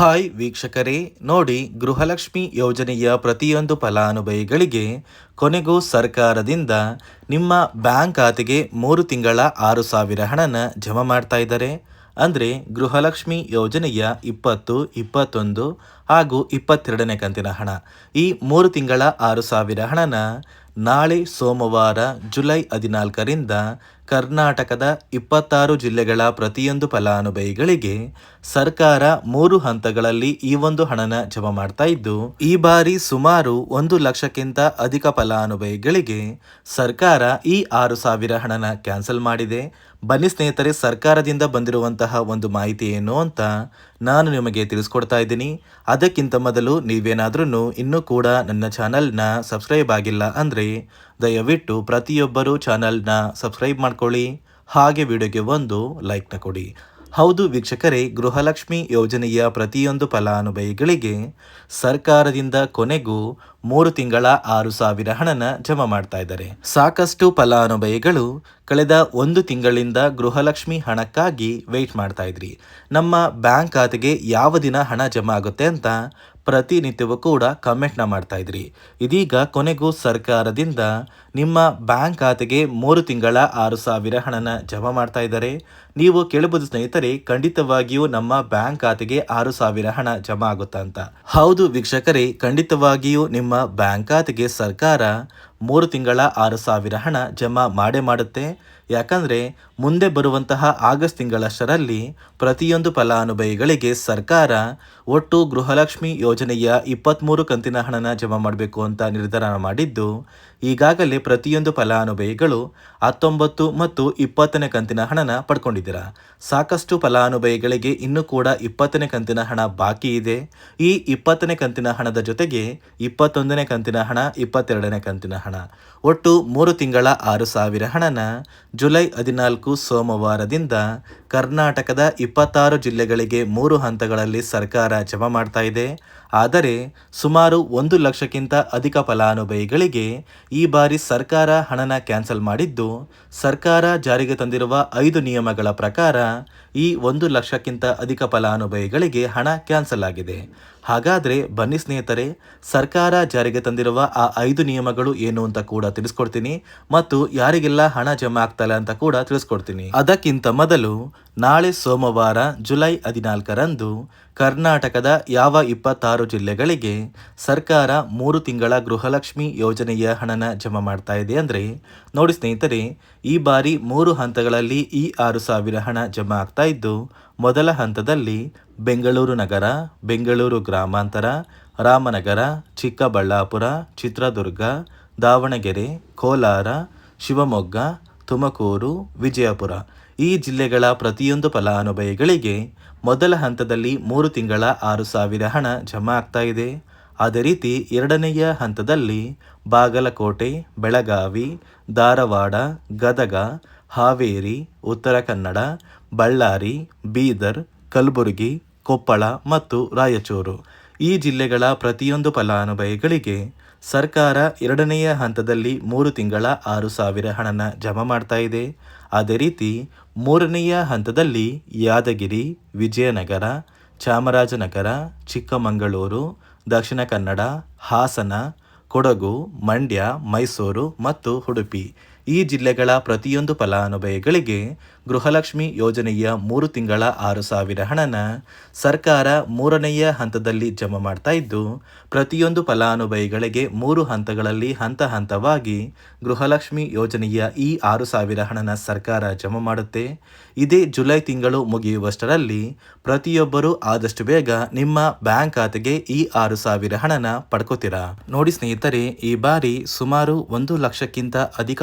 Hi ವೀಕ್ಷಕರೇ, ನೋಡಿ ಗೃಹಲಕ್ಷ್ಮಿ ಯೋಜನೆಯ ಪ್ರತಿಯೊಂದು ಫಲಾನುಭವಿಗಳಿಗೆ ಕೊನೆಗೂ ಸರ್ಕಾರದಿಂದ ನಿಮ್ಮ ಬ್ಯಾಂಕ್ ಖಾತೆಗೆ ಮೂರು ತಿಂಗಳ ಆರು ಸಾವಿರ ಹಣನ ಜಮಾ ಮಾಡ್ತಾ ಇದ್ದಾರೆ. ಅಂದರೆ ಗೃಹಲಕ್ಷ್ಮಿ ಯೋಜನೆಯ ಇಪ್ಪತ್ತು, ಇಪ್ಪತ್ತೊಂದು ಹಾಗೂ ಇಪ್ಪತ್ತೆರಡನೇ ಕಂತಿನ ಹಣ. ಈ ಮೂರು ತಿಂಗಳ ಆರು ಸಾವಿರ ಹಣನ ನಾಳೆ ಸೋಮವಾರ, ಜುಲೈ ಹದಿನಾಲ್ಕರಿಂದ ಕರ್ನಾಟಕದ ಇಪ್ಪತ್ತಾರು ಜಿಲ್ಲೆಗಳ ಪ್ರತಿಯೊಂದು ಫಲಾನುಭವಿಗಳಿಗೆ ಸರ್ಕಾರ ಮೂರು ಹಂತಗಳಲ್ಲಿ ಈ ಒಂದು ಹಣನ ಜಮಾ ಮಾಡ್ತಾ ಇದ್ದು, ಈ ಬಾರಿ ಸುಮಾರು ಒಂದು ಲಕ್ಷಕ್ಕಿಂತ ಅಧಿಕ ಫಲಾನುಭವಿಗಳಿಗೆ ಸರ್ಕಾರ ಈ ಆರು ಸಾವಿರ ಹಣನ ಕ್ಯಾನ್ಸಲ್ ಮಾಡಿದೆ. ಬನ್ನಿ ಸ್ನೇಹಿತರೆ, ಸರ್ಕಾರದಿಂದ ಬಂದಿರುವಂತಹ ಒಂದು ಮಾಹಿತಿ ಏನು ಅಂತ ನಾನು ನಿಮಗೆ ತಿಳಿಸ್ಕೊಡ್ತಾ ಇದ್ದೀನಿ. ಅದಕ್ಕಿಂತ ಮೊದಲು ನೀವೇನಾದ್ರೂ ಇನ್ನೂ ಕೂಡ ನನ್ನ ಚಾನಲ್ನ ಸಬ್ಸ್ಕ್ರೈಬ್ ಆಗಿಲ್ಲ ಅಂದರೆ ದಯವಿಟ್ಟು ಪ್ರತಿಯೊಬ್ಬರೂ ಚಾನಲ್ನ ಸಬ್ಸ್ಕ್ರೈಬ್ ಮಾಡ್ಕೊಳ್ಳಿ. ಹಾಗೆ ವಿಡಿಯೋಗೆ ಒಂದು ಲೈಕ್ನ ಕೊಡಿ. ಹೌದು ವೀಕ್ಷಕರೇ, ಗೃಹಲಕ್ಷ್ಮಿ ಯೋಜನೆಯ ಪ್ರತಿಯೊಂದು ಫಲಾನುಭವಿಗಳಿಗೆ ಸರ್ಕಾರದಿಂದ ಕೊನೆಗೂ ಮೂರು ತಿಂಗಳ ಆರು ಸಾವಿರ ಹಣನ ಜಮಾ ಮಾಡ್ತಾ ಇದ್ದಾರೆ. ಸಾಕಷ್ಟು ಫಲಾನುಭವಿಗಳು ಕಳೆದ ಒಂದು ತಿಂಗಳಿಂದ ಗೃಹಲಕ್ಷ್ಮಿ ಹಣಕ್ಕಾಗಿ ವೆಯ್ಟ್ ಮಾಡ್ತಾ ಇದ್ರಿ. ನಮ್ಮ ಬ್ಯಾಂಕ್ ಖಾತೆಗೆ ಯಾವ ದಿನ ಹಣ ಜಮಾ ಆಗುತ್ತೆ ಅಂತ ಪ್ರತಿನಿತ್ಯವೂ ಕೂಡ ಕಮೆಂಟ್ನ ಮಾಡ್ತಾ ಇದ್ರಿ. ಇದೀಗ ಕೊನೆಗೂ ಸರ್ಕಾರದಿಂದ ನಿಮ್ಮ ಬ್ಯಾಂಕ್ ಖಾತೆಗೆ ಮೂರು ತಿಂಗಳ ಆರು ಸಾವಿರ ಹಣನ ಜಮಾ ಮಾಡ್ತಾ ಇದ್ದಾರೆ. ನೀವು ಕೇಳಬಹುದು ಸ್ನೇಹಿತರೆ, ಖಂಡಿತವಾಗಿಯೂ ನಮ್ಮ ಬ್ಯಾಂಕ್ ಖಾತೆಗೆ ಆರು ಸಾವಿರ ಹಣ ಜಮಾ ಆಗುತ್ತಾ ಅಂತ. ಹೌದು ವೀಕ್ಷಕರೇ, ಖಂಡಿತವಾಗಿಯೂ ನಿಮ್ಮ ಬ್ಯಾಂಕ್ ಖಾತೆಗೆ ಸರ್ಕಾರ ಮೂರು ತಿಂಗಳ ಆರು ಸಾವಿರ ಹಣ ಜಮಾ ಮಾಡೇ ಮಾಡುತ್ತೆ. ಯಾಕಂದರೆ, ಮುಂದೆ ಬರುವಂತಹ ಆಗಸ್ಟ್ ತಿಂಗಳಷ್ಟರಲ್ಲಿ ಪ್ರತಿಯೊಂದು ಫಲಾನುಭವಿಗಳಿಗೆ ಸರ್ಕಾರ ಒಟ್ಟು ಗೃಹಲಕ್ಷ್ಮಿ ಯೋಜನೆಯ ಇಪ್ಪತ್ತ್ಮೂರು ಕಂತಿನ ಹಣನ ಜಮಾ ಮಾಡಬೇಕು ಅಂತ ನಿರ್ಧಾರ ಮಾಡಿದ್ದು, ಈಗಾಗಲೇ ಪ್ರತಿಯೊಂದು ಫಲಾನುಭವಿಗಳು ಹತ್ತೊಂಬತ್ತು ಮತ್ತು ಇಪ್ಪತ್ತನೇ ಕಂತಿನ ಹಣನ ಪಡ್ಕೊಂಡಿದ್ದೀರಾ. ಸಾಕಷ್ಟು ಫಲಾನುಭವಿಗಳಿಗೆ ಇನ್ನೂ ಕೂಡ ಇಪ್ಪತ್ತನೇ ಕಂತಿನ ಹಣ ಬಾಕಿ ಇದೆ. ಈ ಇಪ್ಪತ್ತನೇ ಕಂತಿನ ಹಣದ ಜೊತೆಗೆ ಇಪ್ಪತ್ತೊಂದನೇ ಕಂತಿನ ಹಣ, ಇಪ್ಪತ್ತೆರಡನೇ ಕಂತಿನ ಹಣ. ಒಟ್ಟು ಮೂರು ತಿಂಗಳ ಆರು ಸಾವಿರ ಹಣನ ಜುಲೈ ಹದಿನಾಲ್ಕು ಸೋಮವಾರದಿಂದ ಕರ್ನಾಟಕದ ಇಪ್ಪತ್ತಾರು ಜಿಲ್ಲೆಗಳಿಗೆ ಮೂರು ಹಂತಗಳಲ್ಲಿ ಸರ್ಕಾರ ಜಮಾ ಮಾಡ್ತಾ ಇದೆ. ಆದರೆ ಸುಮಾರು ಒಂದು ಲಕ್ಷಕ್ಕಿಂತ ಅಧಿಕ ಫಲಾನುಭವಿಗಳಿಗೆ ಈ ಬಾರಿ ಸರ್ಕಾರ ಹಣನ ಕ್ಯಾನ್ಸಲ್ ಮಾಡಿದ್ದು, ಸರ್ಕಾರ ಜಾರಿಗೆ ತಂದಿರುವ ಐದು ನಿಯಮಗಳ ಪ್ರಕಾರ ಈ ಒಂದು ಲಕ್ಷಕ್ಕಿಂತ ಅಧಿಕ ಫಲಾನುಭವಿಗಳಿಗೆ ಹಣ ಕ್ಯಾನ್ಸಲ್ ಆಗಿದೆ. ಹಾಗಾದರೆ ಬನ್ನಿ ಸ್ನೇಹಿತರೆ, ಸರ್ಕಾರ ಜಾರಿಗೆ ತಂದಿರುವ ಆ ಐದು ನಿಯಮಗಳು ಏನು ಅಂತ ಕೂಡ ತಿಳಿಸ್ಕೊಡ್ತೀನಿ ಮತ್ತು ಯಾರಿಗೆಲ್ಲ ಹಣ ಜಮಾ ಆಗ್ತಲ್ಲ ಅಂತ ಕೂಡ ತಿಳಿಸ್ಕೊಡ್ತೀನಿ. ಅದಕ್ಕಿಂತ ಮೊದಲು ನಾಳೆ ಸೋಮವಾರ ಜುಲೈ ಹದಿನಾಲ್ಕರಂದು ಕರ್ನಾಟಕದ ಯಾವ ಇಪ್ಪತ್ತಾರು ಜಿಲ್ಲೆಗಳಿಗೆ ಸರ್ಕಾರ ಮೂರು ತಿಂಗಳ ಗೃಹಲಕ್ಷ್ಮಿ ಯೋಜನೆಯ ಹಣನ ಜಮಾ ಮಾಡ್ತಾ ಇದೆ ಅಂದರೆ, ನೋಡಿ ಸ್ನೇಹಿತರೆ, ಈ ಬಾರಿ ಮೂರು ಹಂತಗಳಲ್ಲಿ ಈ ಆರು ಸಾವಿರ ಹಣ ಜಮಾ ಆಗ್ತಾ ಇದ್ದು ಮೊದಲ ಹಂತದಲ್ಲಿ ಬೆಂಗಳೂರು ನಗರ, ಬೆಂಗಳೂರು ಗ್ರಾಮಾಂತರ, ರಾಮನಗರ, ಚಿಕ್ಕಬಳ್ಳಾಪುರ, ಚಿತ್ರದುರ್ಗ, ದಾವಣಗೆರೆ, ಕೋಲಾರ, ಶಿವಮೊಗ್ಗ, ತುಮಕೂರು, ವಿಜಯಪುರ. ಈ ಜಿಲ್ಲೆಗಳ ಪ್ರತಿಯೊಂದು ಫಲಾನುಭವಿಗಳಿಗೆ ಮೊದಲ ಹಂತದಲ್ಲಿ ಮೂರು ತಿಂಗಳ ಆರು ಸಾವಿರ ಹಣ ಜಮಾ ಆಗ್ತಾ ಇದೆ. ಅದೇ ರೀತಿ ಎರಡನೆಯ ಹಂತದಲ್ಲಿ ಬಾಗಲಕೋಟೆ, ಬೆಳಗಾವಿ, ಧಾರವಾಡ, ಗದಗ, ಹಾವೇರಿ, ಉತ್ತರ ಕನ್ನಡ ಬಳ್ಳಾರಿ, ಬೀದರ್, ಕಲಬುರಗಿ, ಕೊಪ್ಪಳ ಮತ್ತು ರಾಯಚೂರು. ಈ ಜಿಲ್ಲೆಗಳ ಪ್ರತಿಯೊಂದು ಫಲಾನುಭವಿಗಳಿಗೆ ಸರ್ಕಾರ ಎರಡನೆಯ ಹಂತದಲ್ಲಿ ಮೂರು ತಿಂಗಳ ಆರು ಸಾವಿರ ಹಣನ ಜಮಾ ಮಾಡ್ತಾ ಇದೆ. ಅದೇ ರೀತಿ, ಮೂರನೆಯ ಹಂತದಲ್ಲಿ ಯಾದಗಿರಿ, ವಿಜಯನಗರ, ಚಾಮರಾಜನಗರ, ಚಿಕ್ಕಮಗಳೂರು, ದಕ್ಷಿಣ ಕನ್ನಡ, ಹಾಸನ, ಕೊಡಗು, ಮಂಡ್ಯ, ಮೈಸೂರು ಮತ್ತು ಉಡುಪಿ. ಈ ಜಿಲ್ಲೆಗಳ ಪ್ರತಿಯೊಂದು ಫಲಾನುಭವಿಗಳಿಗೆ ಗೃಹಲಕ್ಷ್ಮಿ ಯೋಜನೆಯ ಮೂರು ತಿಂಗಳ ಆರು ಸಾವಿರ ಹಣನ ಸರ್ಕಾರ ಮೂರನೆಯ ಹಂತದಲ್ಲಿ ಜಮಾ ಮಾಡ್ತಾ ಇದ್ದು, ಪ್ರತಿಯೊಂದು ಫಲಾನುಭವಿಗಳಿಗೆ ಮೂರು ಹಂತಗಳಲ್ಲಿ ಹಂತ ಹಂತವಾಗಿ ಗೃಹಲಕ್ಷ್ಮಿ ಯೋಜನೆಯ ಈ ಆರು ಸಾವಿರ ಹಣನ ಸರ್ಕಾರ ಜಮಾ ಮಾಡುತ್ತೆ. ಇದೇ ಜುಲೈ ತಿಂಗಳು ಮುಗಿಯುವಷ್ಟರಲ್ಲಿ ಪ್ರತಿಯೊಬ್ಬರೂ ಆದಷ್ಟು ಬೇಗ ನಿಮ್ಮ ಬ್ಯಾಂಕ್ ಖಾತೆಗೆ ಈ ಆರು ಸಾವಿರ ಹಣನ ಪಡ್ಕೋತೀರಾ? ನೋಡಿ ಸ್ನೇಹಿತರೆ, ಈ ಬಾರಿ ಸುಮಾರು ಒಂದು ಲಕ್ಷಕ್ಕಿಂತ ಅಧಿಕ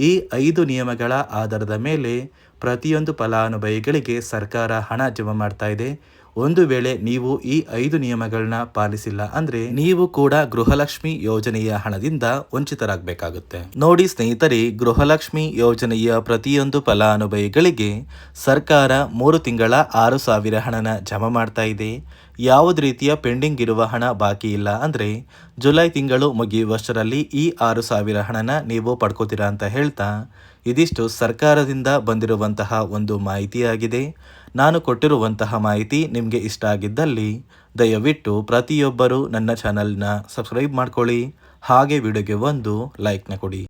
ಈ ಐದು ನಿಯಮಗಳ ಆಧಾರದ ಮೇಲೆ ಪ್ರತಿಯೊಂದು ಫಲಾನುಭವಿಗಳಿಗೆ ಸರ್ಕಾರ ಹಣ ಜಮಾ ಮಾಡ್ತಾ ಇದೆ. ಒಂದು ವೇಳೆ ನೀವು ಈ ಐದು ನಿಯಮಗಳನ್ನ ಪಾಲಿಸಿಲ್ಲ ಅಂದ್ರೆ ನೀವು ಕೂಡ ಗೃಹಲಕ್ಷ್ಮಿ ಯೋಜನೆಯ ಹಣದಿಂದ ವಂಚಿತರಾಗಬೇಕಾಗುತ್ತೆ. ನೋಡಿ ಸ್ನೇಹಿತರೆ, ಗೃಹಲಕ್ಷ್ಮಿ ಯೋಜನೆಯ ಪ್ರತಿಯೊಂದು ಫಲಾನುಭವಿಗಳಿಗೆ ಸರ್ಕಾರ ಮೂರು ತಿಂಗಳ ಆರು ಸಾವಿರ ಹಣನ ಜಮಾ ಮಾಡ್ತಾ ಇದೆ. ಯಾವುದೇ ರೀತಿಯ ಪೆಂಡಿಂಗ್ ಇರುವ ಹಣ ಬಾಕಿ ಇಲ್ಲ ಅಂದರೆ ಜುಲೈ ತಿಂಗಳು ಮುಗಿಯುವಷ್ಟರಲ್ಲಿ ಈ ಆರು ಸಾವಿರ ಹಣನ ನೀವು ಪಡ್ಕೋತೀರಾ ಅಂತ ಹೇಳ್ತಾ ಇದಿಷ್ಟು ಸರ್ಕಾರದಿಂದ ಬಂದಿರುವಂತಹ ಒಂದು ಮಾಹಿತಿಯಾಗಿದೆ. ನಾನು ಕೊಟ್ಟಿರುವಂತಹ ಮಾಹಿತಿ ನಿಮಗೆ ಇಷ್ಟ ಆಗಿದ್ದಲ್ಲಿ ದಯವಿಟ್ಟು ಪ್ರತಿಯೊಬ್ಬರು ನನ್ನ ಚಾನಲ್ನ ಸಬ್ಸ್ಕ್ರೈಬ್ ಮಾಡ್ಕೊಳ್ಳಿ. ಹಾಗೆ ವಿಡಿಯೋಗೆ ಒಂದು ಲೈಕ್ನ ಕೊಡಿ.